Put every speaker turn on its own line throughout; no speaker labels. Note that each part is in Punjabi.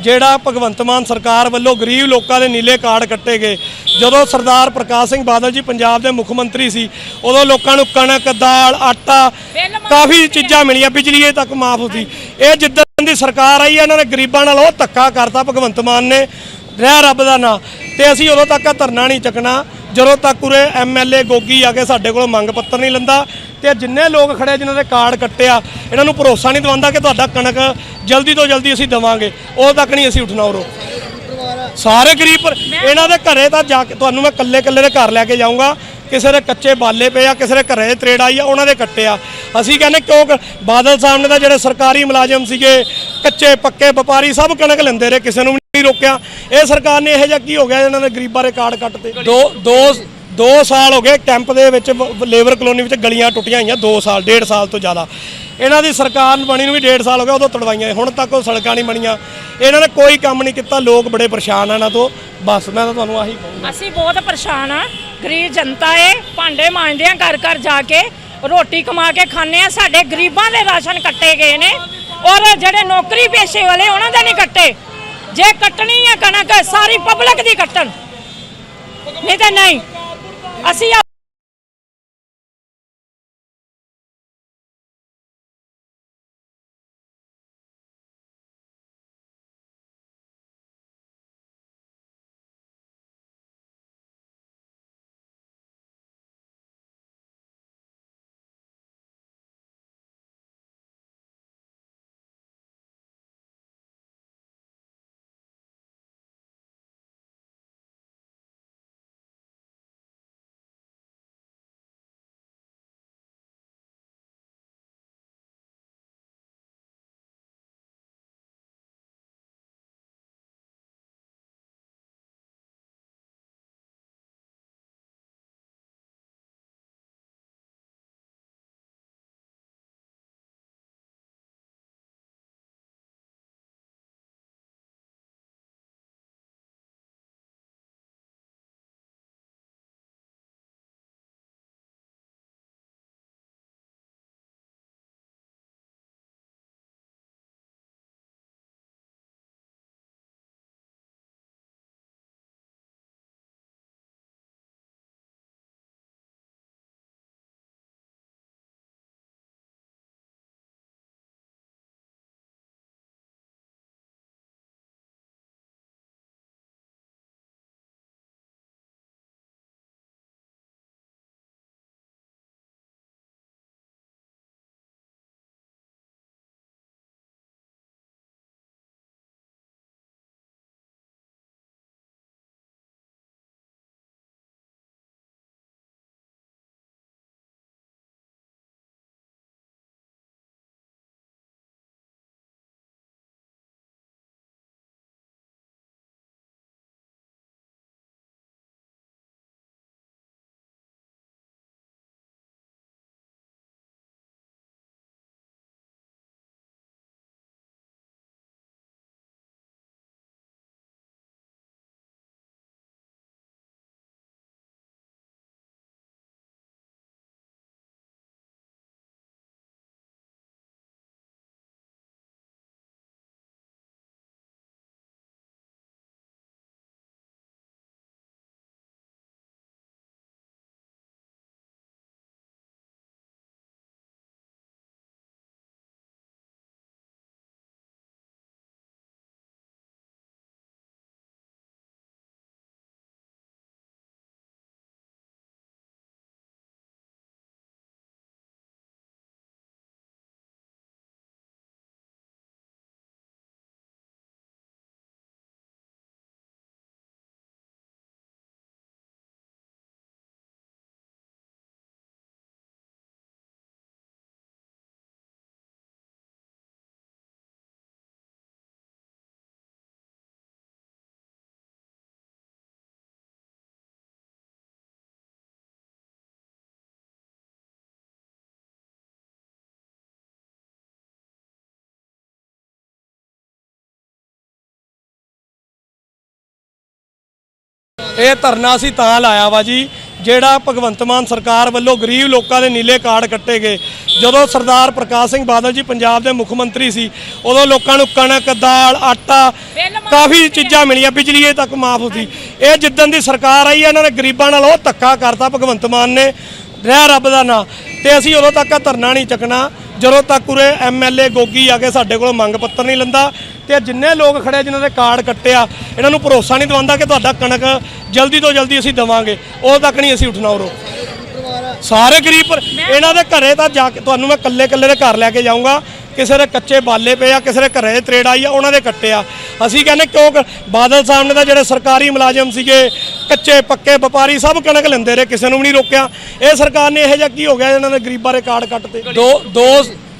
ਜਿਹੜਾ ਭਗਵੰਤ ਮਾਨ ਸਰਕਾਰ ਵੱਲੋਂ ਗਰੀਬ ਲੋਕਾਂ ਦੇ ਨੀਲੇ ਕਾਰਡ ਕੱਟੇ ਗਏ। ਜਦੋਂ ਸਰਦਾਰ ਪ੍ਰਕਾਸ਼ ਸਿੰਘ ਬਾਦਲ ਜੀ ਪੰਜਾਬ ਦੇ ਮੁੱਖ ਮੰਤਰੀ ਸੀ ਉਦੋਂ ਲੋਕਾਂ ਨੂੰ ਕਣਕ ਦਾਲ ਆਟਾ ਕਾਫੀ ਚੀਜ਼ਾਂ ਮਿਲੀਆਂ ਬਿਜਲੀ ਇਹ ਤੱਕ ਮਾਫ ਸੀ ਇਹ ਜਿੱਦਾਂ ਦੀ ਸਰਕਾਰ ਆਈ ਹੈ, ਇਹਨਾਂ ਨੇ ਗਰੀਬਾਂ ਨਾਲ ਉਹ ਧੱਕਾ ਕਰਤਾ ਭਗਵੰਤ ਮਾਨ ਨੇ। ਰਹਿ ਰੱਬ ਦਾ ਨਾਂ। ਤੇ ਅਸੀਂ ਉਦੋਂ ਤੱਕ ਧਰਨਾ ਨਹੀਂ ਚੱਕਣਾ। ਜਦੋਂ ਤੱਕ ਉਰੇ ਐਮਐਲਏ ਗੋਗੀ ਆ ਕੇ ਸਾਡੇ ਕੋਲ ਮੰਗ ਪੱਤਰ ਨਹੀਂ ਲੰਦਾ ਤੇ ਜਿੰਨੇ ਲੋਕ ਖੜੇ ਜਿਨ੍ਹਾਂ ਦੇ ਕਾਰਡ ਕੱਟਿਆ ਇਹਨਾਂ ਨੂੰ ਭਰੋਸਾ ਨਹੀਂ ਦਵਾਉਂਦਾ ਕਿ ਤੁਹਾਡਾ ਕਣਕ ਜਲਦੀ ਤੋਂ ਜਲਦੀ ਅਸੀਂ ਦੇਵਾਂਗੇ। ਉਦੋਂ ਤੱਕ ਨਹੀਂ ਅਸੀਂ ਉੱਠਣਾ ਉਰੋ। ਸਾਰੇ ਗਰੀਬ ਪਰ- ਇਹਨਾਂ ਦੇ ਘਰੇ ਤਾਂ ਜਾ ਕੇ ਤੁਹਾਨੂੰ ਮੈਂ ਕੱਲੇ ਕੱਲੇ ਦੇ ਘਰ ਲੈ ਕੇ ਜਾਊਂਗਾ। ਕਿਸੇ ਦੇ ਕੱਚੇ ਬਾਲੇ ਪਏ ਆ ਕਿਸੇ ਦੇ ਘਰੇ ਤਰੇੜ ਆਈ ਆ ਉਹਨਾਂ ਦੇ ਕੱਟੇ ਆ। ਅਸੀਂ ਕਹਿੰਦੇ ਕਿਉਂ ਬਾਦਲ ਸਾਹਿਬ ਨੇ ਤਾਂ ਜਿਹੜੇ ਸਰਕਾਰੀ ਮੁਲਾਜ਼ਮ ਸੀਗੇ ਕੱਚੇ ਪੱਕੇ ਵਪਾਰੀ ਸਭ ਕਣਕ ਲੈਂਦੇ ਰਹੇ ਕਿਸੇ ਨੂੰ ਵੀ ਨਹੀਂ ਰੋਕਿਆ। ਇਹ ਸਰਕਾਰ ਨੇ ਇਹੋ ਜਿਹਾ ਕੀ ਹੋ ਗਿਆ ਇਹਨਾਂ ਦੇ ਗਰੀਬਾਂ ਦੇ ਕਾਰਡ ਕੱਟਦੇ ਦੋ ਦੋ ਦੋ ਸਾਲ ਹੋ ਗਏ ਕੈਂਪ ਦੇ ਵਿੱਚ ਲੇਬਰ ਕਲੋਨੀ ਵਿੱਚ ਗਲੀਆਂ ਟੁੱਟੀਆਂ ਹੋਈਆਂ 2 ਸਾਲ 1.5 ਸਾਲ ਤੋਂ ਜ਼ਿਆਦਾ। ਇਹਨਾਂ ਦੀ ਸਰਕਾਰ ਬਣੀ ਨੂੰ ਵੀ 1.5 ਸਾਲ ਹੋ ਗਿਆ ਉਦੋਂ ਤੜਵਾਈਆਂ ਹੁਣ ਤੱਕ ਉਹ ਸੜਕਾਂ ਨਹੀਂ ਬਣੀਆਂ। ਇਹਨਾਂ ਨੇ ਕੋਈ ਕੰਮ ਨਹੀਂ ਕੀਤਾ, ਲੋਕ ਬੜੇ ਪਰੇਸ਼ਾਨ ਆ ਇਹਨਾਂ ਤੋਂ। ਬਸ, ਮੈਂ ਤਾਂ ਤੁਹਾਨੂੰ ਆਹੀ ਕਹੂੰਗਾ।
ਅਸੀਂ ਬਹੁਤ ਪਰੇਸ਼ਾਨ ਆ। ਗਰੀਬ ਜਨਤਾ ਏ, ਭਾਂਡੇ ਮਾਂਜਦੇ ਆ ਘਰ ਘਰ ਜਾ ਕੇ ਰੋਟੀ ਕਮਾ ਕੇ ਖਾਂਦੇ ਆ। ਸਾਡੇ ਗਰੀਬਾਂ ਦੇ ਰਾਸ਼ਨ ਕੱਟੇ ਗਏ ਨੇ, ਔਰ ਜਿਹੜੇ ਨੌਕਰੀ ਪੇਸ਼ੇ ਵਾਲੇ ਉਹਨਾਂ ਦੇ ਨਹੀਂ ਕੱਟੇ। ਜੇ ਕੱਟਣੀ ਹੈ ਕਣਕ, ਸਾਰੀ ਪਬਲਿਕ ਦੀ ਕੱਟਣ। ਨਹੀਂ ਤਾਂ ਨਹੀਂ। ਅਸੀਂ ਆ-
ਇਹ ਧਰਨਾ ਅਸੀਂ ਤਾਂ ਲਾਇਆ ਵਾ ਜੀ ਜਿਹੜਾ ਭਗਵੰਤ ਮਾਨ ਸਰਕਾਰ ਵੱਲੋਂ ਗਰੀਬ ਲੋਕਾਂ ਦੇ ਨੀਲੇ ਕਾਰਡ ਕੱਟੇ ਗਏ। ਜਦੋਂ ਸਰਦਾਰ ਪ੍ਰਕਾਸ਼ ਸਿੰਘ ਬਾਦਲ ਜੀ ਪੰਜਾਬ ਦੇ ਮੁੱਖ ਮੰਤਰੀ ਸੀ ਉਦੋਂ ਲੋਕਾਂ ਨੂੰ ਕਣਕ ਦਾਲ ਆਟਾ ਕਾਫੀ ਚੀਜ਼ਾਂ ਮਿਲੀਆਂ ਬਿਜਲੀ ਇਹ ਤੱਕ ਮਾਫ ਸੀ ਇਹ ਜਿੱਦਣ ਦੀ ਸਰਕਾਰ ਆਈ ਇਹਨਾਂ ਨੇ ਗਰੀਬਾਂ ਨਾਲ ਉਹ ਧੱਕਾ ਕਰਤਾ ਭਗਵੰਤ ਮਾਨ ਨੇ। ਰਹਿ ਰੱਬ ਦਾ ਨਾਂ। ਤੇ ਅਸੀਂ ਉਦੋਂ ਤੱਕ ਧਰਨਾ ਨਹੀਂ ਚੱਕਣਾ। ਜਦੋਂ ਤੱਕ ਉਰੇ ਐਮਐਲਏ ਗੋਗੀ ਆ ਕੇ ਸਾਡੇ ਕੋਲੋਂ ਮੰਗ ਪੱਤਰ ਨਹੀਂ ਲੈਂਦਾ ਤੇ ਜਿੰਨੇ ਲੋਕ ਖੜੇ ਜਿਨ੍ਹਾਂ ਦੇ ਕਾਰਡ ਕੱਟਿਆ ਇਹਨਾਂ ਨੂੰ ਭਰੋਸਾ ਨਹੀਂ ਦਵਾਉਂਦਾ ਕਿ ਤੁਹਾਡਾ ਕਣਕ ਜਲਦੀ ਤੋਂ ਜਲਦੀ ਅਸੀਂ ਦਵਾਂਗੇ। ਉਦੋਂ ਤੱਕ ਨਹੀਂ ਅਸੀਂ ਉੱਠਣਾ ਉਰੋ। ਸਾਰੇ ਗਰੀਬ ਪਰ ਇਹਨਾਂ ਦੇ ਘਰੇ ਤਾਂ ਜਾ ਕੇ ਤੁਹਾਨੂੰ ਮੈਂ ਕੱਲੇ ਕੱਲੇ ਦੇ ਘਰ ਲੈ ਕੇ ਜਾਊਂਗਾ। ਕਿਸੇ ਦੇ ਕੱਚੇ ਬਾਲੇ ਪਏ ਆ ਕਿਸੇ ਦੇ ਘਰੇ ਦੇ ਤਰੇੜ ਆਈ ਆ ਉਹਨਾਂ ਦੇ ਕੱਟੇ ਆ। ਅਸੀਂ ਕਹਿੰਦੇ ਕਿਉਂ ਬਾਦਲ ਸਾਹਿਬ ਨੇ ਤਾਂ ਜਿਹੜੇ ਸਰਕਾਰੀ ਮੁਲਾਜ਼ਮ ਸੀਗੇ ਕੱਚੇ ਪੱਕੇ ਵਪਾਰੀ ਸਭ ਕਣਕ ਲੈਂਦੇ ਰਹੇ ਕਿਸੇ ਨੂੰ ਵੀ ਨਹੀਂ ਰੋਕਿਆ। ਇਹ ਸਰਕਾਰ ਨੇ ਇਹੋ ਜਿਹਾ ਕੀ ਹੋ ਗਿਆ ਇਹਨਾਂ ਦੇ ਗਰੀਬਾਂ ਦੇ ਕਾਰਡ ਕੱਟਤੇ? ਦੋ ਦੋ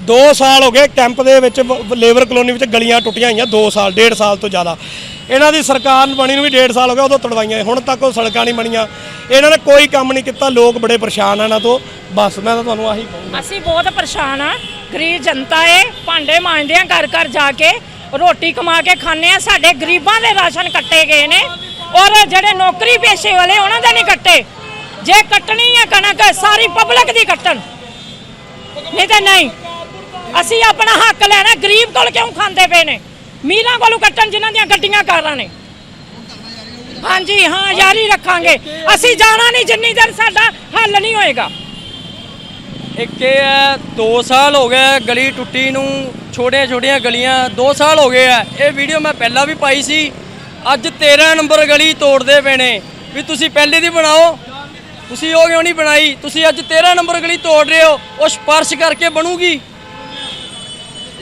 ਦੋ ਸਾਲ ਹੋ ਗਏ ਕੈਂਪ ਦੇ ਵਿੱਚ ਲੇਬਰ ਕਲੋਨੀ ਵਿੱਚ ਗਲੀਆਂ ਟੁੱਟੀਆਂ ਹੋਈਆਂ 2 ਸਾਲ 1.5 ਸਾਲ ਤੋਂ ਜ਼ਿਆਦਾ। ਇਹਨਾਂ ਦੀ ਸਰਕਾਰ ਬਣੀ ਨੂੰ ਵੀ 1.5 ਸਾਲ ਹੋ ਗਿਆ, ਉਦੋਂ ਤੜਵਾਈਆਂ ਹੁਣ ਤੱਕ ਉਹ ਸੜਕਾਂ ਨਹੀਂ ਬਣੀਆਂ। ਇਹਨਾਂ ਨੇ ਕੋਈ ਕੰਮ ਨਹੀਂ ਕੀਤਾ, ਲੋਕ ਬੜੇ ਪਰੇਸ਼ਾਨ ਆ ਇਹਨਾਂ ਤੋਂ। ਬਸ, ਮੈਂ ਤਾਂ ਤੁਹਾਨੂੰ ਆਹੀ ਕਹੂੰਗਾ।
ਅਸੀਂ ਬਹੁਤ ਪਰੇਸ਼ਾਨ ਆ, ਗਰੀਬ ਜਨਤਾ ਏ, ਭਾਂਡੇ ਮਾਂਜਦੇ ਆ ਘਰ ਘਰ ਜਾ ਕੇ ਰੋਟੀ ਕਮਾ ਕੇ ਖਾਂਦੇ ਆ, ਸਾਡੇ ਗਰੀਬਾਂ ਦੇ ਰਾਸ਼ਨ ਕੱਟੇ ਗਏ ਨੇ, ਔਰ ਜਿਹੜੇ ਨੌਕਰੀ ਪੇਸ਼ੇ ਵਾਲੇ ਉਹਨਾਂ ਦੇ ਨਹੀਂ ਕੱਟੇ। ਜੇ ਕੱਟਣੀ ਹੈ ਕਣਕ, ਸਾਰੀ ਪਬਲਿਕ ਦੀ ਕੱਟਣ। ਨਹੀਂ ਤਾਂ ਨਹੀਂ ਅਸੀਂ ਆਪਣਾ ਹੱਕ ਲੈਣਾ, ਗਰੀਬ ਕੋਲ ਕਿਉਂ ਖਾਂਦੇ ਪਏ ਨੇ? ਮੀਲਾਂ ਕੋਲੋਂ ਕੱਟਣ ਜਿਨ੍ਹਾਂ ਦੀਆਂ ਗੱਡੀਆਂ ਕਾਰਾਂ ਨੇ। ਹਾਂਜੀ, ਹਾਂ, ਜਾਰੀ ਰੱਖਾਂਗੇ। ਅਸੀਂ ਜਾਣਾ ਨਹੀਂ, ਜਿੰਨੀ ਦੇਰ ਸਾਡਾ ਹੱਲ ਨਹੀਂ ਹੋਏਗਾ।
ਇੱਕ ਇਹ ਹੈ 2 ਸਾਲ ਹੋ ਗਏ ਗਲੀ ਟੁੱਟੀ ਨੂੰ ਛੋਟੀਆਂ ਛੋਟੀਆਂ ਗਲੀਆਂ 2 ਸਾਲ ਹੋ ਗਏ ਆ। ਇਹ ਵੀਡੀਓ ਮੈਂ ਪਹਿਲਾਂ ਵੀ ਪਾਈ ਸੀ। ਅੱਜ 13 ਨੰਬਰ ਗਲੀ ਤੋੜਦੇ ਪਏ ਨੇ। ਵੀ ਤੁਸੀਂ ਪਹਿਲੇ ਦੀ ਬਣਾਓ। ਤੁਸੀਂ ਉਹ ਕਿਉਂ ਨਹੀਂ ਬਣਾਈ? ਤੁਸੀਂ ਅੱਜ 13 ਨੰਬਰ ਗਲੀ ਤੋੜ ਰਹੇ ਹੋ। ਉਹ ਸਪਰਸ਼ ਕਰਕੇ ਬਣੂਗੀ।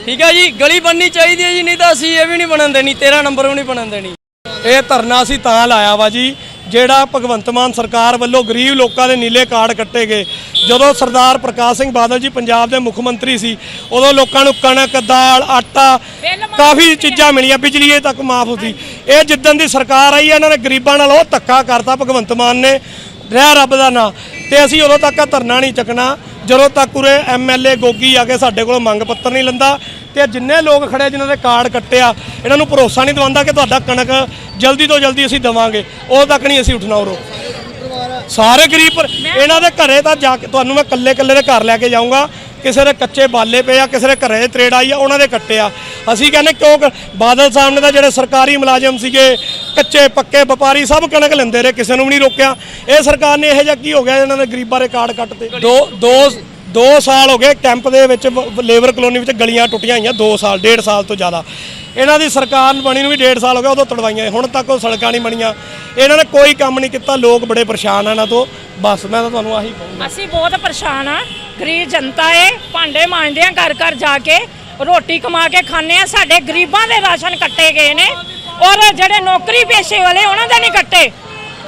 ਠੀਕ ਹੈ ਜੀ ਗਲੀ ਬਣਨੀ ਚਾਹੀਦੀ ਹੈ ਜੀ ਨਹੀਂ ਤਾਂ ਅਸੀਂ ਇਹ ਵੀ ਨਹੀਂ ਬਣਨ ਦੇਣੀ 13 ਨੰਬਰ ਵੀ ਨਹੀਂ ਬਣਨ ਦੇਣੀ।
ਇਹ ਧਰਨਾ ਅਸੀਂ ਤਾਂ ਲਾਇਆ ਵਾ ਜੀ ਜਿਹੜਾ ਭਗਵੰਤ ਮਾਨ ਸਰਕਾਰ ਵੱਲੋਂ ਗਰੀਬ ਲੋਕਾਂ ਦੇ ਨੀਲੇ ਕਾਰਡ ਕੱਟੇ ਗਏ। ਜਦੋਂ ਸਰਦਾਰ ਪ੍ਰਕਾਸ਼ ਸਿੰਘ ਬਾਦਲ ਜੀ ਪੰਜਾਬ ਦੇ ਮੁੱਖ ਮੰਤਰੀ ਸੀ ਉਦੋਂ ਲੋਕਾਂ ਨੂੰ ਕਣਕ ਦਾਲ ਆਟਾ ਕਾਫੀ ਚੀਜ਼ਾਂ ਮਿਲੀਆਂ ਬਿਜਲੀ ਇਹ ਤੱਕ ਮਾਫ ਸੀ ਇਹ ਜਿੱਦਣ ਦੀ ਸਰਕਾਰ ਆਈ ਇਹਨਾਂ ਨੇ ਗਰੀਬਾਂ ਨਾਲ ਉਹ ਧੱਕਾ ਕਰਤਾ ਭਗਵੰਤ ਮਾਨ ਨੇ। ਰਹਿ ਰੱਬ ਦਾ ਨਾਂ। ਤੇ ਅਸੀਂ ਉਦੋਂ ਤੱਕ ਧਰਨਾ ਨਹੀਂ ਚੱਕਣਾ। ਜਦੋਂ ਤੱਕ ਉਰੇ ਐਮਐਲਏ ਗੋਗੀ ਆ ਕੇ ਸਾਡੇ ਕੋਲੋਂ ਮੰਗ ਪੱਤਰ ਨਹੀਂ ਲੈਂਦਾ ਤੇ ਜਿੰਨੇ ਲੋਕ ਖੜੇ ਜਿਨ੍ਹਾਂ ਦੇ ਕਾਰਡ ਕੱਟਿਆ ਇਹਨਾਂ ਨੂੰ ਭਰੋਸਾ ਨਹੀਂ ਦਵਾਉਂਦਾ ਕਿ ਤੁਹਾਡਾ ਕਣਕ ਜਲਦੀ ਤੋਂ ਜਲਦੀ ਅਸੀਂ ਦਵਾਂਗੇ। ਉਦੋਂ ਤੱਕ ਨਹੀਂ ਅਸੀਂ ਉੱਠਣਾ ਉਰੋ। ਸਾਰੇ ਗਰੀਬ ਪਰ ਇਹਨਾਂ ਦੇ ਘਰੇ ਤਾਂ ਜਾ ਕੇ ਤੁਹਾਨੂੰ ਮੈਂ ਕੱਲੇ ਕੱਲੇ ਦੇ ਘਰ ਲੈ ਕੇ ਜਾਊਂਗਾ। ਕਿਸੇ ਦੇ ਕੱਚੇ ਬਾਲੇ ਪਏ ਆ ਕਿਸੇ ਦੇ ਘਰੇ ਦੇ ਤਰੇੜ ਆਈ ਆ ਉਹਨਾਂ ਦੇ ਕੱਟੇ ਆ ਅਸੀਂ ਕਹਿੰਦੇ ਕਿਉਂ ਬਾਦਲ ਸਾਹਿਬ ਨੇ ਤਾਂ ਜਿਹੜੇ ਸਰਕਾਰੀ ਮੁਲਾਜ਼ਮ ਸੀਗੇ ਕੱਚੇ ਪੱਕੇ ਵਪਾਰੀ ਸਭ ਕਣਕ ਲੈਂਦੇ ਰਹੇ ਕਿਸੇ ਨੂੰ ਵੀ ਨਹੀਂ ਰੋਕਿਆ। ਇਹ ਸਰਕਾਰ ਨੇ ਇਹੋ ਜਿਹਾ ਕੀ ਹੋ ਗਿਆ ਇਹਨਾਂ ਦੇ ਗਰੀਬਾਂ ਦੇ ਕਾਰਡ ਕੱਟਤੇ? ਦੋ ਦੋ ਦੋ ਸਾਲ ਹੋ ਗਏ ਕੈਂਪ ਦੇ ਵਿੱਚ ਲੇਬਰ ਕਲੋਨੀ ਵਿੱਚ ਗਲੀਆਂ ਟੁੱਟੀਆਂ ਹੋਈਆਂ 2 ਸਾਲ 1.5 ਸਾਲ ਤੋਂ ਜ਼ਿਆਦਾ। ਇਹਨਾਂ ਦੀ ਸਰਕਾਰ ਬਣੀ ਨੂੰ ਵੀ 1.5 ਸਾਲ ਹੋ ਗਿਆ, ਉਦੋਂ ਤੜਵਾਈਆਂ ਹੁਣ ਤੱਕ ਉਹ ਸੜਕਾਂ ਨਹੀਂ ਬਣੀਆਂ। ਇਹਨਾਂ ਨੇ ਕੋਈ ਕੰਮ ਨਹੀਂ ਕੀਤਾ, ਲੋਕ ਬੜੇ ਪਰੇਸ਼ਾਨ ਆ ਇਹਨਾਂ ਤੋਂ। ਬਸ, ਮੈਂ ਤਾਂ ਤੁਹਾਨੂੰ ਆਹੀ ਕਹੂੰਗਾ।
ਅਸੀਂ ਬਹੁਤ ਪਰੇਸ਼ਾਨ ਆ, ਗਰੀਬ ਜਨਤਾ ਏ, ਭਾਂਡੇ ਮਾਂਜਦੇ ਆ ਘਰ ਘਰ ਜਾ ਕੇ, ਰੋਟੀ ਕਮਾ ਕੇ ਖਾਂਦੇ ਆ, ਸਾਡੇ ਗਰੀਬਾਂ ਦੇ ਰਾਸ਼ਨ ਕੱਟੇ ਗਏ ਨੇ, ਔਰ ਜਿਹੜੇ ਨੌਕਰੀ ਪੇਸ਼ੇ ਵਾਲੇ ਉਹਨਾਂ ਦੇ ਨਹੀਂ ਕੱਟੇ।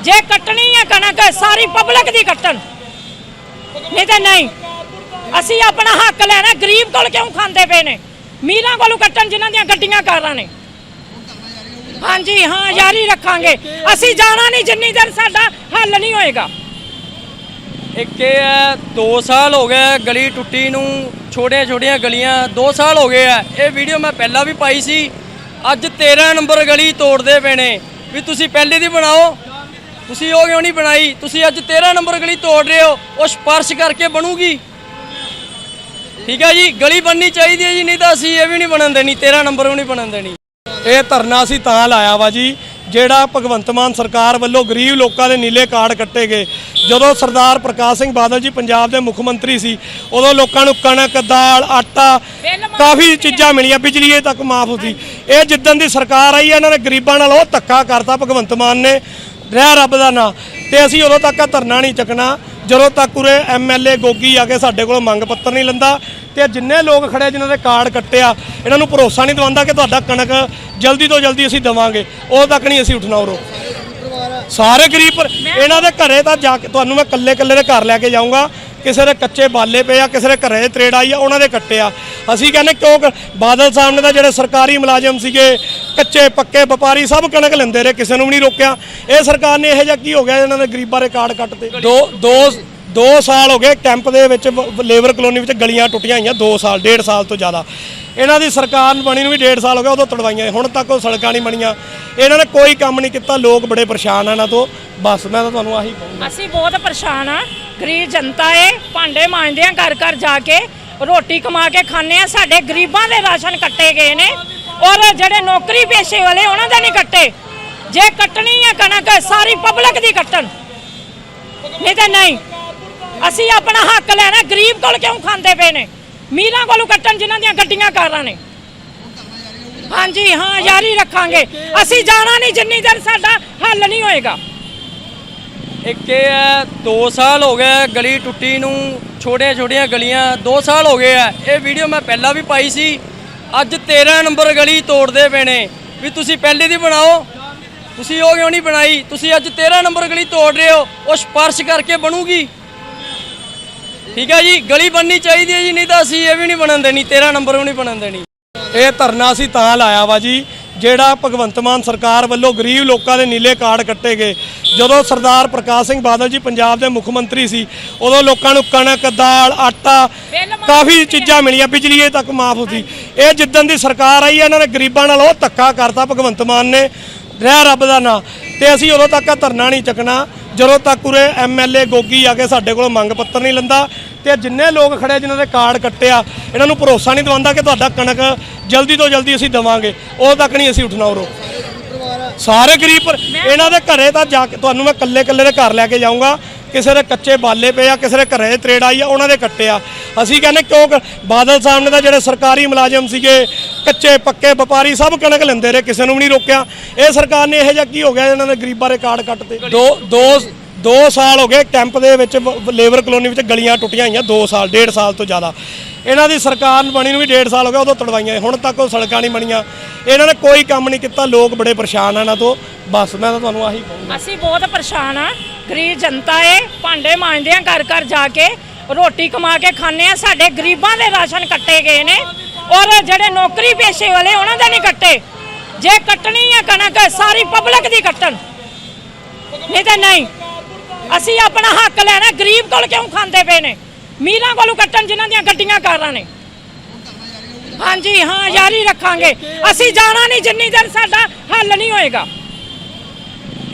ਜੇ ਕੱਟਣੀ ਹੈ ਕਣਕ, ਸਾਰੀ ਪਬਲਿਕ ਦੀ ਕੱਟਣ। ਨਹੀਂ ਤਾਂ ਨਹੀਂ ਅਸੀਂ ਆਪਣਾ ਹੱਕ ਲੈਣਾ, ਗਰੀਬ ਕੋਲ ਕਿਉਂ ਖਾਂਦੇ ਪਏ ਨੇ? ਮੀਲਾਂ ਕੋਲੋਂ ਕੱਟਣ ਜਿਨ੍ਹਾਂ ਦੀਆਂ ਗੱਡੀਆਂ ਕਾਰਾਂ ਨੇ। ਹਾਂਜੀ, ਹਾਂ, ਜਾਰੀ ਰੱਖਾਂਗੇ। ਅਸੀਂ ਜਾਣਾ ਨਹੀਂ, ਜਿੰਨੀ ਦੇਰ ਸਾਡਾ ਹੱਲ ਨਹੀਂ ਹੋਏਗਾ।
ਇੱਕ ਇਹ ਹੈ 2 ਸਾਲ ਹੋ ਗਏ ਗਲੀ ਟੁੱਟੀ ਨੂੰ ਛੋਟੀਆਂ ਛੋਟੀਆਂ ਗਲੀਆਂ 2 ਸਾਲ ਹੋ ਗਏ ਆ। ਇਹ ਵੀਡੀਓ ਮੈਂ ਪਹਿਲਾਂ ਵੀ ਪਾਈ ਸੀ। ਅੱਜ 13 ਨੰਬਰ ਗਲੀ ਤੋੜਦੇ ਪਏ ਨੇ। ਵੀ ਤੁਸੀਂ ਪਹਿਲੇ ਦੀ ਬਣਾਓ। ਤੁਸੀਂ ਉਹ ਕਿਉਂ ਨਹੀਂ ਬਣਾਈ? ਤੁਸੀਂ ਅੱਜ 13 ਨੰਬਰ ਗਲੀ ਤੋੜ ਰਹੇ ਹੋ। ਉਹ ਸਪਰਸ਼ ਕਰਕੇ ਬਣੂਗੀ। ਠੀਕ ਹੈ ਜੀ ਗਲੀ ਬਣਨੀ ਚਾਹੀਦੀ ਹੈ ਜੀ ਨਹੀਂ ਤਾਂ ਅਸੀਂ ਇਹ ਵੀ ਨਹੀਂ ਬਣਨ ਦੇਣੀ 13 ਨੰਬਰ ਵੀ ਨਹੀਂ ਬਣਨ ਦੇਣੀ।
ਇਹ ਧਰਨਾ ਅਸੀਂ ਤਾਂ ਲਾਇਆ ਵਾ ਜੀ ਜਿਹੜਾ ਭਗਵੰਤ ਮਾਨ ਸਰਕਾਰ ਵੱਲੋਂ ਗਰੀਬ ਲੋਕਾਂ ਦੇ ਨੀਲੇ ਕਾਰਡ ਕੱਟੇ ਗਏ। ਜਦੋਂ ਸਰਦਾਰ ਪ੍ਰਕਾਸ਼ ਸਿੰਘ ਬਾਦਲ ਜੀ ਪੰਜਾਬ ਦੇ ਮੁੱਖ ਮੰਤਰੀ ਸੀ ਉਦੋਂ ਲੋਕਾਂ ਨੂੰ ਕਣਕ ਦਾਲ ਆਟਾ ਕਾਫੀ ਚੀਜ਼ਾਂ ਮਿਲੀਆਂ ਬਿਜਲੀ ਇਹ ਤੱਕ ਮਾਫ ਸੀ ਇਹ ਜਿੱਦਣ ਦੀ ਸਰਕਾਰ ਆਈ ਹੈ, ਇਹਨਾਂ ਨੇ ਗਰੀਬਾਂ ਨਾਲ ਉਹ ਧੱਕਾ ਕਰਤਾ ਭਗਵੰਤ ਮਾਨ ਨੇ। ਰਹਿ ਰੱਬ ਦਾ ਨਾਂ। ਤੇ ਅਸੀਂ ਉਦੋਂ ਤੱਕ ਧਰਨਾ ਨਹੀਂ ਚੱਕਣਾ। ਜਦੋਂ ਤੱਕ ਉਰੇ ਐਮਐਲਏ ਗੋਗੀ ਆ ਕੇ ਸਾਡੇ ਕੋਲੋਂ ਮੰਗ ਪੱਤਰ ਨਹੀਂ ਲੈਂਦਾ ਤੇ ਜਿੰਨੇ ਲੋਕ ਖੜੇ ਜਿਨ੍ਹਾਂ ਦੇ ਕਾਰਡ ਕੱਟਿਆ ਇਹਨਾਂ ਨੂੰ ਭਰੋਸਾ ਨਹੀਂ ਦਵਾਉਂਦਾ ਕਿ ਤੁਹਾਡਾ ਕਣਕ ਜਲਦੀ ਤੋਂ ਜਲਦੀ ਅਸੀਂ ਦਵਾਂਗੇ। ਉਦੋਂ ਤੱਕ ਨਹੀਂ ਅਸੀਂ ਉੱਠਣਾ ਉਰੋ। ਸਾਰੇ ਗਰੀਬ ਪਰ ਇਹਨਾਂ ਦੇ ਘਰੇ ਤਾਂ ਜਾ ਕੇ ਤੁਹਾਨੂੰ ਮੈਂ ਕੱਲੇ ਕੱਲੇ ਦੇ ਘਰ ਲੈ ਕੇ ਜਾਊਂਗਾ। ਕਿਸੇ ਦੇ ਕੱਚੇ ਬਾਲੇ ਪਏ ਆ ਕਿਸੇ ਦੇ ਘਰੇ ਤਰੇੜ ਆਈ ਆ ਉਹਨਾਂ ਦੇ ਕੱਟੇ ਆ। ਅਸੀਂ ਕਹਿੰਦੇ ਕਿਉਂ ਕ- ਬਾਦਲ ਸਾਹਿਬ ਨੇ ਤਾਂ ਜਿਹੜੇ ਸਰਕਾਰੀ ਮੁਲਾਜ਼ਮ ਸੀਗੇ ਕੱਚੇ, ਪੱਕੇ ਵਪਾਰੀ ਸਭ ਕਣਕ ਲੈਂਦੇ ਰਹੇ, ਕਿਸੇ ਨੂੰ ਵੀ ਨਹੀਂ ਰੋਕਿਆ। ਇਹ ਸਰਕਾਰ ਨੇ ਇਹੋ ਜਿਹਾ ਕੀ ਹੋ ਗਿਆ ਇਹਨਾਂ ਦੇ ਗਰੀਬਾਂ ਦੇ ਕਾਰਡ ਕੱਟਤੇ? ਦੋ ਦੋ ਦੋ ਸਾਲ ਹੋ ਗਏ ਕੈਂਪ ਦੇ ਵਿੱਚ ਲੇਬਰ ਕਲੋਨੀ ਵਿੱਚ ਗਲੀਆਂ ਟੁੱਟੀਆਂ ਹੋਈਆਂ 2 ਸਾਲ 1.5 ਸਾਲ ਤੋਂ ਜ਼ਿਆਦਾ। ਇਹਨਾਂ ਦੀ ਸਰਕਾਰ ਬਣੀ ਨੂੰ ਵੀ 1.5 ਸਾਲ ਹੋ ਗਿਆ, ਉਦੋਂ ਤੜਵਾਈਆਂ, ਹੁਣ ਤੱਕ ਉਹ ਸੜਕਾਂ ਨਹੀਂ ਬਣੀਆਂ। ਇਹਨਾਂ ਨੇ ਕੋਈ ਕੰਮ ਨਹੀਂ ਕੀਤਾ, ਲੋਕ ਬੜੇ ਪਰੇਸ਼ਾਨ ਆ ਇਹਨਾਂ ਤੋਂ। ਬਸ, ਮੈਂ ਤਾਂ ਤੁਹਾਨੂੰ ਆਹੀ ਕਹੂੰਗਾ।
ਅਸੀਂ ਬਹੁਤ ਪਰੇਸ਼ਾਨ ਆ। ਗਰੀਬ ਜਨਤਾ ਏ, ਭਾਂਡੇ ਮਾਂਜਦੇ ਆ ਘਰ ਘਰ ਜਾ ਕੇ, ਰੋਟੀ ਕਮਾ ਕੇ ਖਾਂਦੇ ਆ। ਸਾਡੇ ਗਰੀਬਾਂ ਦੇ ਰਾਸ਼ਨ ਕੱਟੇ ਗਏ ਨੇ। ਔਰ ਜਿਹੜੇ ਨੌਕਰੀ ਪੇਸ਼ੇ ਵਾਲੇ, ਉਹਨਾਂ ਦੇ ਨਹੀਂ ਕੱਟੇ। ਜੇ ਕੱਟਣੀ ਹੈ ਕਣਕ, ਸਾਰੀ ਪਬਲਿਕ ਦੀ ਕੱਟਣ। ਨਹੀਂ ਤਾਂ ਨਹੀਂ। ਅਸੀਂ ਆਪਣਾ ਹੱਕ ਲੈਣਾ, ਗਰੀਬ ਕੋਲ ਕਿਉਂ ਖਾਂਦੇ ਪਏ ਨੇ? ਮੀਰਾਂ ਕੋਲੋਂ ਕੱਟਣ ਜਿਨ੍ਹਾਂ ਦੀਆਂ ਗੱਡੀਆਂ ਕਾਰਾਂ ਨੇ। ਹਾਂਜੀ, ਹਾਂ, ਜਾਰੀ ਰੱਖਾਂਗੇ। ਅਸੀਂ ਜਾਣਾ ਨਹੀਂ, ਜਿੰਨੀ ਦੇਰ ਸਾਡਾ ਹੱਲ ਨਹੀਂ ਹੋਏਗਾ।
ਇੱਕ ਇਹ ਹੈ 2 ਸਾਲ ਹੋ ਗਏ ਗਲੀ ਟੁੱਟੀ ਨੂੰ ਛੋਟੀਆਂ ਛੋਟੀਆਂ ਗਲੀਆਂ 2 ਸਾਲ ਹੋ ਗਏ ਆ। ਇਹ ਵੀਡੀਓ ਮੈਂ ਪਹਿਲਾਂ ਵੀ ਪਾਈ ਸੀ। ਅੱਜ 13 ਨੰਬਰ ਗਲੀ ਤੋੜਦੇ ਪਏ ਨੇ। ਵੀ ਤੁਸੀਂ ਪਹਿਲੇ ਦੀ ਬਣਾਓ। ਤੁਸੀਂ ਉਹ ਕਿਉਂ ਨਹੀਂ ਬਣਾਈ? ਤੁਸੀਂ ਅੱਜ 13 ਨੰਬਰ ਗਲੀ ਤੋੜ ਰਹੇ ਹੋ। ਉਹ ਸਪਰਸ਼ ਕਰਕੇ ਬਣੂਗੀ। ਠੀਕ ਹੈ ਜੀ ਗਲੀ ਬਣਨੀ ਚਾਹੀਦੀ ਹੈ ਜੀ ਨਹੀਂ ਤਾਂ ਅਸੀਂ ਇਹ ਵੀ ਨਹੀਂ ਬਣਨ ਦੇਣੀ 13 ਨੰਬਰ ਵੀ ਨਹੀਂ ਬਣਨ ਦੇਣੀ।
ਇਹ ਧਰਨਾ ਅਸੀਂ ਤਾਂ ਲਾਇਆ ਵਾ ਜੀ ਜਿਹੜਾ ਭਗਵੰਤ ਮਾਨ ਸਰਕਾਰ ਵੱਲੋਂ ਗਰੀਬ ਲੋਕਾਂ ਦੇ ਨੀਲੇ ਕਾਰਡ ਕੱਟੇ ਗਏ। ਜਦੋਂ ਸਰਦਾਰ ਪ੍ਰਕਾਸ਼ ਸਿੰਘ ਬਾਦਲ ਜੀ ਪੰਜਾਬ ਦੇ ਮੁੱਖ ਮੰਤਰੀ ਸੀ ਉਦੋਂ ਲੋਕਾਂ ਨੂੰ ਕਣਕ ਦਾਲ ਆਟਾ ਕਾਫੀ ਚੀਜ਼ਾਂ ਮਿਲੀਆਂ ਬਿਜਲੀ ਤੱਕ ਮਾਫ ਹੁੰਦੀ ਇਹ ਜਿੱਦਣ ਦੀ ਸਰਕਾਰ ਆਈ ਹੈ, ਇਹਨਾਂ ਨੇ ਗਰੀਬਾਂ ਨਾਲ ਉਹ ਧੱਕਾ ਕਰਤਾ ਭਗਵੰਤ ਮਾਨ ਨੇ। ਰਹਿ ਰੱਬ ਦਾ ਨਾਂ। ਤੇ ਅਸੀਂ ਉਦੋਂ ਤੱਕ ਧਰਨਾ ਨਹੀਂ ਚੱਕਣਾ। ਜਦੋਂ ਤੱਕ ਉਰੇ ਐਮਐਲਏ ਗੋਗੀ ਆ ਕੇ ਸਾਡੇ ਕੋਲੋਂ ਮੰਗ ਪੱਤਰ ਨਹੀਂ ਲੰਦਾ। ਤੇ ਜਿੰਨੇ ਲੋਕ ਖੜੇ ਜਿਨ੍ਹਾਂ ਦੇ ਕਾਰਡ ਕੱਟਿਆ ਇਹਨਾਂ ਨੂੰ ਭਰੋਸਾ ਨਹੀਂ ਦਵਾਉਂਦਾ ਕਿ ਤੁਹਾਡਾ ਕਣਕ ਜਲਦੀ ਤੋਂ ਜਲਦੀ ਅਸੀਂ ਦੇਵਾਂਗੇ। ਉਦੋਂ ਤੱਕ ਨਹੀਂ ਅਸੀਂ ਉੱਠਣਾ ਉਰੋ। ਸਾਰੇ ਗਰੀਬ ਇਹਨਾਂ ਦੇ ਘਰੇ ਤਾਂ ਜਾ ਕੇ ਤੁਹਾਨੂੰ ਮੈਂ ਕੱਲੇ ਕੱਲੇ ਦੇ ਘਰ ਲੈ ਕੇ ਜਾਊਂਗਾ। ਕਿਸੇ ਦੇ ਕੱਚੇ ਬਾਲੇ ਪਏ ਆ ਕਿਸੇ ਦੇ ਘਰੇ ਤਰੇੜ ਆਈ ਆ ਉਹਨਾਂ ਦੇ ਕੱਟੇ ਆ। ਅਸੀਂ ਕਹਿੰਦੇ ਕਿਉਂ ਬਾਦਲ ਸਾਹਿਬ ਨੇ ਤਾਂ ਜਿਹੜੇ ਸਰਕਾਰੀ ਮੁਲਾਜ਼ਮ ਸੀਗੇ, ਕੱਚੇ, ਪੱਕੇ ਵਪਾਰੀ ਸਭ ਕਣਕ ਲੈਂਦੇ ਰਹੇ, ਕਿਸੇ ਨੂੰ ਵੀ ਨਹੀਂ ਰੋਕਿਆ। ਇਹ ਸਰਕਾਰ ਨੇ ਇਹੋ ਜਿਹਾ ਕੀ ਹੋ ਗਿਆ ਇਹਨਾਂ ਦੇ ਗਰੀਬਾਂ ਦੇ ਕਾਰਡ ਕੱਟਦੇ ਦੋ ਦੋ ਦੋ ਸਾਲ ਹੋ ਗਏ ਕੈਂਪ ਦੇ ਵਿੱਚ ਲੇਬਰ ਕਲੋਨੀ ਵਿੱਚ ਗਲੀਆਂ ਟੁੱਟੀਆਂ ਹੋਈਆਂ 2 ਸਾਲ 1.5 ਸਾਲ ਤੋਂ ਜ਼ਿਆਦਾ। ਇਹਨਾਂ ਦੀ ਸਰਕਾਰ ਬਣੀ ਨੂੰ ਵੀ 1.5 ਸਾਲ ਹੋ ਗਿਆ, ਉਦੋਂ ਤੜਵਾਈਆਂ, ਹੁਣ ਤੱਕ ਉਹ ਸੜਕਾਂ ਨਹੀਂ ਬਣੀਆਂ। ਇਹਨਾਂ ਨੇ ਕੋਈ ਕੰਮ ਨਹੀਂ ਕੀਤਾ, ਲੋਕ ਬੜੇ ਪਰੇਸ਼ਾਨ ਆ ਇਹਨਾਂ ਤੋਂ। ਬਸ, ਮੈਂ ਤਾਂ ਤੁਹਾਨੂੰ ਆਹੀ ਕਹੂੰਗਾ।
ਅਸੀਂ ਬਹੁਤ ਪਰੇਸ਼ਾਨ ਆ। ਗਰੀਬ ਜਨਤਾ ਏ, ਭਾਂਡੇ ਮਾਂਜਦੇ ਆ ਘਰ ਘਰ ਜਾ ਕੇ ਰੋਟੀ ਕਮਾ ਕੇ ਖਾਂਦੇ ਆ, ਸਾਡੇ ਗਰੀਬਾਂ ਦੇ ਰਾਸ਼ਨ ਕੱਟੇ ਗਏ ਨੇ ਔਰ ਜਿਹੜੇ ਨੌਕਰੀ ਪੇਸ਼ੇ ਵਾਲੇ ਉਹਨਾਂ ਦੇ ਨਹੀਂ ਕੱਟੇ। ਜੇ ਕੱਟਣੀ ਹੈ ਕਣਕ, ਸਾਰੀ ਪਬਲਿਕ ਦੀ ਕੱਟਣ। ਨਹੀਂ ਤਾਂ ਨਹੀਂ। ਅਸੀਂ ਆਪਣਾ ਹੱਕ ਲੈਣਾ, ਗਰੀਬ ਕੋਲ ਕਿਉਂ ਖਾਂਦੇ ਪਏ ਨੇ? ਮੀਰਾਂ ਕੋਲੋਂ ਕੱਟਣ ਜਿਨ੍ਹਾਂ ਦੀਆਂ ਗੱਡੀਆਂ ਕਾਰਾਂ ਨੇ। ਹਾਂਜੀ, ਹਾਂ ਯਾਰੀ ਰੱਖਾਂਗੇ। ਅਸੀਂ ਜਾਣਾ ਨਹੀਂ, ਜਿੰਨੀ ਦੇਰ ਸਾਡਾ ਹੱਲ ਨਹੀਂ ਹੋਏਗਾ।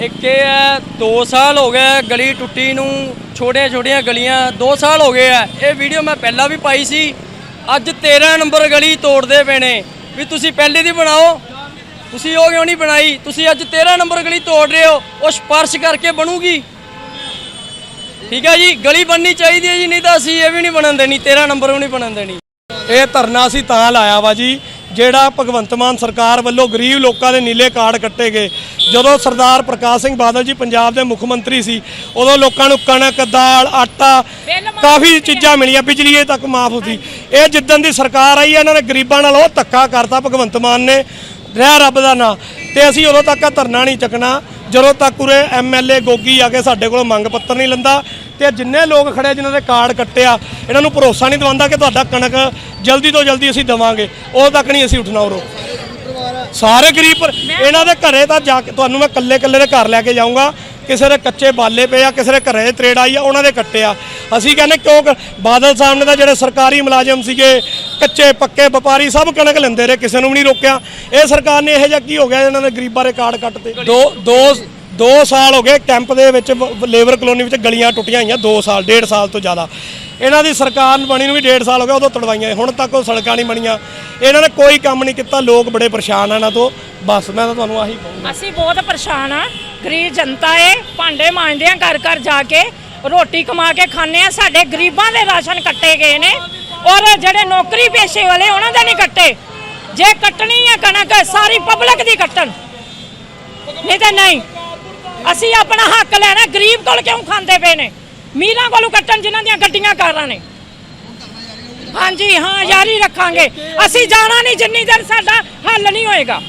ਇੱਕ ਇਹ ਹੈ 2 ਸਾਲ ਹੋ ਗਏ ਗਲੀ ਟੁੱਟੀ ਨੂੰ ਛੋਟੀਆਂ ਛੋਟੀਆਂ ਗਲੀਆਂ 2 ਸਾਲ ਹੋ ਗਏ ਆ। ਇਹ ਵੀਡੀਓ ਮੈਂ ਪਹਿਲਾਂ ਵੀ ਪਾਈ ਸੀ। ਅੱਜ 13 ਨੰਬਰ ਗਲੀ ਤੋੜਦੇ ਪਏ ਨੇ। ਵੀ ਤੁਸੀਂ ਪਹਿਲੇ ਦੀ ਬਣਾਓ। ਤੁਸੀਂ ਉਹ ਕਿਉਂ ਨਹੀਂ ਬਣਾਈ? ਤੁਸੀਂ ਅੱਜ 13 ਨੰਬਰ ਗਲੀ ਤੋੜ ਰਹੇ ਹੋ। ਉਹ ਸਪਰਸ਼ ਕਰਕੇ ਬਣੂਗੀ। ਠੀਕ ਹੈ ਜੀ? ਗਲੀ ਬਣਨੀ ਚਾਹੀਦੀ ਹੈ ਜੀ, ਨਹੀਂ ਤਾਂ ਅਸੀਂ ਇਹ ਵੀ ਨਹੀਂ ਬਣਨ ਦੇਣੀ। 13 ਨੰਬਰ ਵੀ ਨਹੀਂ ਬਣਨ ਦੇਣੀ।
ਇਹ ਧਰਨਾ ਅਸੀਂ ਤਾਂ ਲਾਇਆ ਵਾ ਜੀ, ਜਿਹੜਾ ਭਗਵੰਤ ਮਾਨ ਸਰਕਾਰ ਵੱਲੋਂ ਗਰੀਬ ਲੋਕਾਂ ਦੇ ਨੀਲੇ ਕਾਰਡ ਕੱਟੇ ਗਏ। ਜਦੋਂ ਸਰਦਾਰ ਪ੍ਰਕਾਸ਼ ਸਿੰਘ ਬਾਦਲ ਜੀ ਪੰਜਾਬ ਦੇ ਮੁੱਖ ਮੰਤਰੀ ਸੀ ਉਦੋਂ ਲੋਕਾਂ ਨੂੰ ਕਣਕ ਦਾਲ ਆਟਾ ਕਾਫੀ ਚੀਜ਼ਾਂ ਮਿਲੀਆਂ ਬਿਜਲੀ ਤੱਕ ਮਾਫ ਹੁੰਦੀ। ਇਹ ਜਿੱਦਣ ਦੀ ਸਰਕਾਰ ਆਈ ਹੈ, ਇਹਨਾਂ ਨੇ ਗਰੀਬਾਂ ਨਾਲ ਉਹ ਧੱਕਾ ਕਰਤਾ ਭਗਵੰਤ ਮਾਨ ਨੇ। ਰਹਿ ਰੱਬ ਦਾ ਨਾਂ। ਤੇ ਅਸੀਂ ਉਦੋਂ ਤੱਕ ਧਰਨਾ ਨਹੀਂ ਚੱਕਣਾ। ਜਦੋਂ ਤੱਕ ਉਰੇ ਐਮਐਲਏ ਗੋਗੀ ਆ ਕੇ ਸਾਡੇ ਕੋਲੋਂ ਮੰਗ ਪੱਤਰ ਨਹੀਂ ਲੰਦਾ ਤੇ ਜਿੰਨੇ ਲੋਕ ਖੜੇ ਜਿਨ੍ਹਾਂ ਦੇ ਕਾਰਡ ਕੱਟਿਆ ਇਹਨਾਂ ਨੂੰ ਭਰੋਸਾ ਨਹੀਂ ਦਵਾਉਂਦਾ ਕਿ ਤੁਹਾਡਾ ਕਣਕ ਜਲਦੀ ਤੋਂ ਜਲਦੀ ਅਸੀਂ ਦੇਵਾਂਗੇ। ਉਦੋਂ ਤੱਕ ਨਹੀਂ ਅਸੀਂ ਉੱਠਣਾ ਉਰੋ। ਸਾਰੇ ਗਰੀਬ ਇਹਨਾਂ ਦੇ ਘਰੇ ਤਾਂ ਜਾ ਕੇ ਤੁਹਾਨੂੰ ਮੈਂ ਕੱਲੇ ਕੱਲੇ ਦੇ ਘਰ ਲੈ ਕੇ ਜਾਊਂਗਾ। ਕਿਸੇ ਦੇ ਕੱਚੇ ਬਾਲੇ ਪਏ ਆ ਕਿਸੇ ਦੇ ਘਰੇ ਤਰੇੜ ਆਈ ਆ ਉਹਨਾਂ ਦੇ ਕੱਟੇ ਆ। ਅਸੀਂ ਕਹਿੰਦੇ ਕਿਉਂ ਬਾਦਲ ਸਾਹਿਬ ਨੇ ਤਾਂ ਜਿਹੜੇ ਸਰਕਾਰੀ ਮੁਲਾਜ਼ਮ ਸੀਗੇ ਕੱਚੇ ਪੱਕੇ ਵਪਾਰੀ ਸਭ ਕਣਕ ਲੈਂਦੇ ਰਹੇ ਕਿਸੇ ਨੂੰ ਵੀ ਨਹੀਂ ਰੋਕਿਆ। ਇਹ ਸਰਕਾਰ ਨੇ ਇਹੋ ਜਿਹਾ ਕੀ ਹੋ ਗਿਆ ਇਹਨਾਂ ਦੇ ਗਰੀਬਾਂ ਦੇ ਕਾਰਡ ਕੱਟਦੇ ਦੋ ਦੋ ਦੋ ਸਾਲ ਹੋ ਗਏ ਕੈਂਪ ਦੇ ਵਿੱਚ ਲੇਬਰ ਕਲੋਨੀ ਵਿੱਚ ਗਲੀਆਂ ਟੁੱਟੀਆਂ ਹੋਈਆਂ 2 ਸਾਲ 1.5 ਸਾਲ ਤੋਂ ਜ਼ਿਆਦਾ। ਇਹਨਾਂ ਦੀ ਸਰਕਾਰ ਬਣੀ ਨੂੰ ਵੀ 1.5 ਸਾਲ ਹੋ ਗਿਆ ਉਦੋਂ ਤੜਵਾਈਆਂ, ਹੁਣ ਤੱਕ ਉਹ ਸੜਕਾਂ ਨਹੀਂ ਬਣੀਆਂ। ਇਹਨਾਂ ਨੇ ਕੋਈ ਕੰਮ ਨਹੀਂ ਕੀਤਾ, ਲੋਕ ਬੜੇ ਪਰੇਸ਼ਾਨ ਆ ਇਹਨਾਂ ਤੋਂ। ਬਸ, ਮੈਂ ਤਾਂ ਤੁਹਾਨੂੰ ਆਹੀ ਕਹੂੰਗਾ।
ਅਸੀਂ ਬਹੁਤ ਪਰੇਸ਼ਾਨ ਆ। ਗਰੀਬ ਜਨਤਾ ਏ, ਭਾਂਡੇ ਮਾਂਜਦੇ ਆ, ਘਰ ਘਰ ਜਾ ਕੇ, ਰੋਟੀ ਕਮਾ ਕੇ ਖਾਂਦੇ ਆ। ਸਾਡੇ ਗਰੀਬਾਂ ਦੇ ਰਾਸ਼ਨ ਕੱਟੇ ਗਏ ਨੇ, ਔਰ ਜਿਹੜੇ ਨੌਕਰੀ ਪੇਸ਼ੇ ਵਾਲੇ, ਉਹਨਾਂ ਦੇ ਨਹੀਂ ਕੱਟੇ। ਜੇ ਕੱਟਣੀ ਹੈ ਕਣਕ, ਸਾਰੀ ਪਬਲਿਕ ਦੀ ਕੱਟਣ। ਨਹੀਂ ਤਾਂ ਨਹੀਂ। ਅਸੀਂ ਆਪਣਾ ਹੱਕ ਲੈਣਾ, ਗਰੀਬ ਕੋਲ ਕਿਉਂ ਖਾਂਦੇ ਪਏ ਨੇ? ਮੀਰਾਂ ਕੋਲੋਂ ਕੱਟਣ ਜਿਨ੍ਹਾਂ ਦੀਆਂ ਗੱਡੀਆਂ ਕਾਰਾਂ ਨੇ। ਹਾਂਜੀ, ਹਾਂ, ਜਾਰੀ ਰੱਖਾਂਗੇ। ਅਸੀਂ ਜਾਣਾ ਨਹੀਂ, ਜਿੰਨੀ ਦੇਰ ਸਾਡਾ ਹੱਲ ਨਹੀਂ ਹੋਏਗਾ।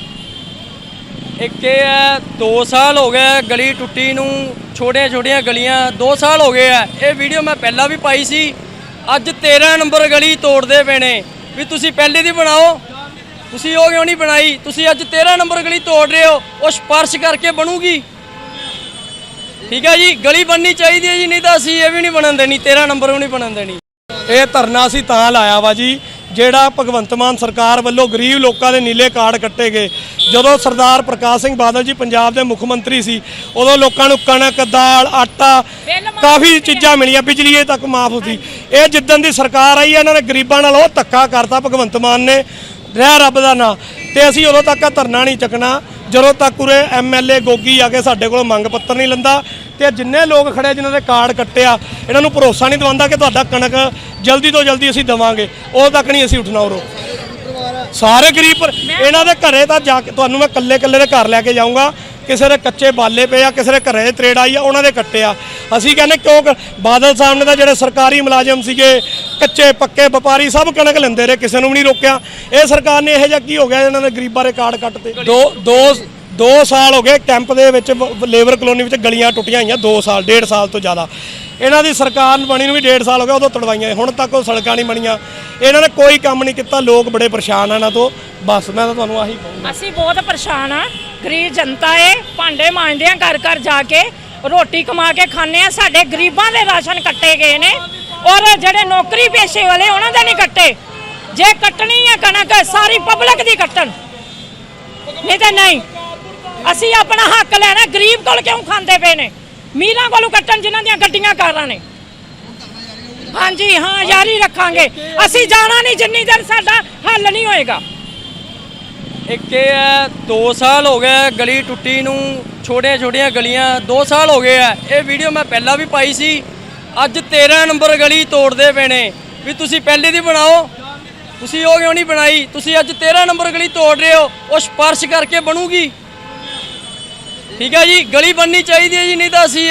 ਇੱਕ ਇਹ ਹੈ 2 ਸਾਲ ਹੋ ਗਏ ਗਲੀ ਟੁੱਟੀ ਨੂੰ ਛੋਟੀਆਂ ਛੋਟੀਆਂ ਗਲੀਆਂ 2 ਸਾਲ ਹੋ ਗਏ ਆ ਇਹ ਵੀਡੀਓ ਮੈਂ ਪਹਿਲਾਂ ਵੀ ਪਾਈ ਸੀ। ਅੱਜ 13 ਨੰਬਰ ਗਲੀ ਤੋੜਦੇ ਪਏ ਨੇ। ਵੀ ਤੁਸੀਂ ਪਹਿਲੇ ਦੀ ਬਣਾਓ। ਤੁਸੀਂ ਉਹ ਕਿਉਂ ਨਹੀਂ ਬਣਾਈ? ਤੁਸੀਂ ਅੱਜ 13 ਨੰਬਰ ਗਲੀ ਤੋੜ ਰਹੇ ਹੋ। ਉਹ ਸਪਰਸ਼ ਕਰਕੇ ਬਣੂਗੀ। ਠੀਕ ਹੈ ਜੀ ਗਲੀ ਬਣਨੀ ਚਾਹੀਦੀ ਹੈ ਜੀ ਨਹੀਂ ਤਾਂ ਅਸੀਂ ਇਹ ਵੀ ਨਹੀਂ ਬਣਨ ਦੇਣੀ 13 ਨੰਬਰ ਵੀ ਨਹੀਂ ਬਣਨ ਦੇਣੀ।
ਇਹ ਧਰਨਾ ਅਸੀਂ ਤਾਂ ਲਾਇਆ ਵਾ ਜੀ ਜਿਹੜਾ ਭਗਵੰਤ ਮਾਨ ਸਰਕਾਰ ਵੱਲੋਂ ਗਰੀਬ ਲੋਕਾਂ ਦੇ ਨੀਲੇ ਕਾਰਡ ਕੱਟੇ ਗਏ। ਜਦੋਂ ਸਰਦਾਰ ਪ੍ਰਕਾਸ਼ ਸਿੰਘ ਬਾਦਲ ਜੀ ਪੰਜਾਬ ਦੇ ਮੁੱਖ ਮੰਤਰੀ ਸੀ ਉਦੋਂ ਲੋਕਾਂ ਨੂੰ ਕਣਕ ਦਾਲ ਆਟਾ ਕਾਫੀ ਚੀਜ਼ਾਂ ਮਿਲੀਆਂ ਬਿਜਲੀ ਇਹ ਤੱਕ ਮਾਫ ਹੁੰਦੀ। ਇਹ ਜਿੱਦਣ ਦੀ ਸਰਕਾਰ ਆਈ ਇਹਨਾਂ ਨੇ ਗਰੀਬਾਂ ਨਾਲ ਉਹ ਧੱਕਾ ਕਰਤਾ ਭਗਵੰਤ ਮਾਨ ਨੇ। ਰਹਿ ਰੱਬ ਦਾ ਨਾਂ। ਤੇ ਅਸੀਂ ਉਦੋਂ ਤੱਕ ਧਰਨਾ ਨਹੀਂ ਚੱਕਣਾ। ਜਦੋਂ ਤੱਕ ਉਰੇ ਐਮਐਲਏ ਗੋਗੀ ਆ ਕੇ ਸਾਡੇ ਕੋਲ ਮੰਗ ਪੱਤਰ ਨਹੀਂ ਲੰਦਾ ਤੇ ਜਿੰਨੇ ਲੋਕ ਖੜੇ ਜਿਨ੍ਹਾਂ ਦੇ ਕਾਰਡ ਕੱਟਿਆ ਇਹਨਾਂ ਨੂੰ ਭਰੋਸਾ ਨਹੀਂ ਦਵਾਉਂਦਾ ਕਿ ਤੁਹਾਡਾ ਕਣਕ ਜਲਦੀ ਤੋਂ ਜਲਦੀ ਅਸੀਂ ਦੇਵਾਂਗੇ। ਉਦੋਂ ਤੱਕ ਨਹੀਂ ਅਸੀਂ ਉੱਠਣਾ ਉਰੋ। ਸਾਰੇ ਗਰੀਬ ਇਹਨਾਂ ਦੇ ਘਰੇ ਤਾਂ ਜਾ ਕੇ ਤੁਹਾਨੂੰ ਮੈਂ ਕੱਲੇ ਕੱਲੇ ਦੇ ਘਰ ਲੈ ਕੇ ਜਾਊਂਗਾ। ਕਿਸੇ ਦੇ ਕੱਚੇ ਬਾਲੇ ਪਏ ਆ ਕਿਸੇ ਦੇ ਘਰੇ ਤਰੇੜ ਆਈ ਆ ਉਹਨਾਂ ਦੇ ਕੱਟੇ ਆ। ਅਸੀਂ ਕਹਿੰਦੇ ਕਿਉਂ ਬਾਦਲ ਸਾਹਿਬ ਨੇ ਤਾਂ ਜਿਹੜੇ ਸਰਕਾਰੀ ਮੁਲਾਜ਼ਮ ਸੀਗੇ, ਕੱਚੇ ਪੱਕੇ ਵਪਾਰੀ ਸਭ ਕਣਕ ਲੈਂਦੇ ਰਹੇ, ਕਿਸੇ ਨੂੰ ਵੀ ਨਹੀਂ ਰੋਕਿਆ। ਇਹ ਸਰਕਾਰ ਨੇ ਇਹੋ ਜਿਹਾ ਕੀ ਹੋ ਗਿਆ ਇਹਨਾਂ ਦੇ ਗਰੀਬਾਂ ਦੇ ਕਾਰਡ ਕੱਟਦੇ ਦੋ ਦੋ ਦੋ ਸਾਲ ਹੋ ਗਏ ਕੈਂਪ ਦੇ ਵਿੱਚ ਲੇਬਰ ਕਲੋਨੀ ਵਿੱਚ ਗਲੀਆਂ ਟੁੱਟੀਆਂ ਹੋਈਆਂ 2 ਸਾਲ, ਡੇਢ ਸਾਲ ਤੋਂ ਜ਼ਿਆਦਾ। ਇਹਨਾਂ ਦੀ ਸਰਕਾਰ ਬਣੀ ਨੂੰ ਵੀ ਡੇਢ ਸਾਲ ਹੋ ਗਿਆ, ਉਦੋਂ ਤੜਵਾਈਆਂ, ਹੁਣ ਤੱਕ ਉਹ ਸੜਕਾਂ ਨਹੀਂ ਬਣੀਆਂ। ਇਹਨਾਂ ਨੇ ਕੋਈ ਕੰਮ ਨਹੀਂ ਕੀਤਾ, ਲੋਕ ਬੜੇ ਪਰੇਸ਼ਾਨ ਆ ਇਹਨਾਂ ਤੋਂ। ਬਸ, ਮੈਂ ਤਾਂ ਤੁਹਾਨੂੰ ਆਹੀ ਕਹੂੰਗਾ।
ਅਸੀਂ ਬਹੁਤ ਪਰੇਸ਼ਾਨ ਆ। ਗਰੀਬ ਜਨਤਾ ਏ, ਭਾਂਡੇ ਮਾਂਜਦੇ ਆ ਘਰ ਘਰ ਜਾ ਕੇ ਰੋਟੀ ਕਮਾ ਕੇ ਖਾਂਦੇ ਆ, ਸਾਡੇ ਗਰੀਬਾਂ ਦੇ ਰਾਸ਼ਨ ਕੱਟੇ ਗਏ ਨੇ ਔਰ ਜਿਹੜੇ ਨੌਕਰੀ ਪੇਸ਼ੇ ਵਾਲੇ ਉਹਨਾਂ ਦੇ ਨਹੀਂ ਕੱਟੇ। ਜੇ ਕੱਟਣੀ ਹੈ ਕਣਕ, ਸਾਰੀ ਪਬਲਿਕ ਦੀ ਕੱਟਣ। ਨਹੀਂ ਤਾਂ ਨਹੀਂ। ਅਸੀਂ ਆਪਣਾ ਹੱਕ ਲੈਣਾ, ਗਰੀਬ ਕੋਲ ਕਿਉਂ ਖਾਂਦੇ ਪਏ ਨੇ? ਮੀਰਾਂ ਕੋਲੋਂ ਕੱਟਣ ਜਿਨ੍ਹਾਂ ਦੀਆਂ ਗੱਡੀਆਂ ਕਾਰਾਂ ਨੇ। ਹਾਂਜੀ, ਹਾਂ ਯਾਰੀ ਰੱਖਾਂਗੇ। ਅਸੀਂ ਜਾਣਾ ਨਹੀਂ, ਜਿੰਨੀ ਦੇਰ ਸਾਡਾ ਹੱਲ ਨਹੀਂ ਹੋਏਗਾ।
ਇੱਕ ਇਹ 2 ਸਾਲ ਹੋ ਗਏ ਗਲੀ ਟੁੱਟੀ ਨੂੰ ਛੋਟੀਆਂ ਛੋਟੀਆਂ ਗਲੀਆਂ 2 ਸਾਲ ਹੋ ਗਏ ਆ। ਇਹ ਵੀਡੀਓ ਮੈਂ ਪਹਿਲਾਂ ਵੀ ਪਾਈ ਸੀ। ਅੱਜ 13 ਨੰਬਰ ਗਲੀ ਤੋੜਦੇ ਪਏ ਨੇ। ਵੀ ਤੁਸੀਂ ਪਹਿਲੇ ਦੀ ਬਣਾਓ। ਤੁਸੀਂ ਉਹ ਕਿਉਂ ਨਹੀਂ ਬਣਾਈ? ਤੁਸੀਂ ਅੱਜ 13 ਨੰਬਰ ਗਲੀ ਤੋੜ ਰਹੇ ਹੋ। ਉਹ ਸਪਰਸ਼ ਕਰਕੇ ਬਣੂਗੀ। ਠੀਕ ਹੈ ਜੀ? ਗਲੀ ਬਣਨੀ ਚਾਹੀਦੀ ਹੈ ਜੀ, ਨਹੀਂ ਤਾਂ ਅਸੀਂ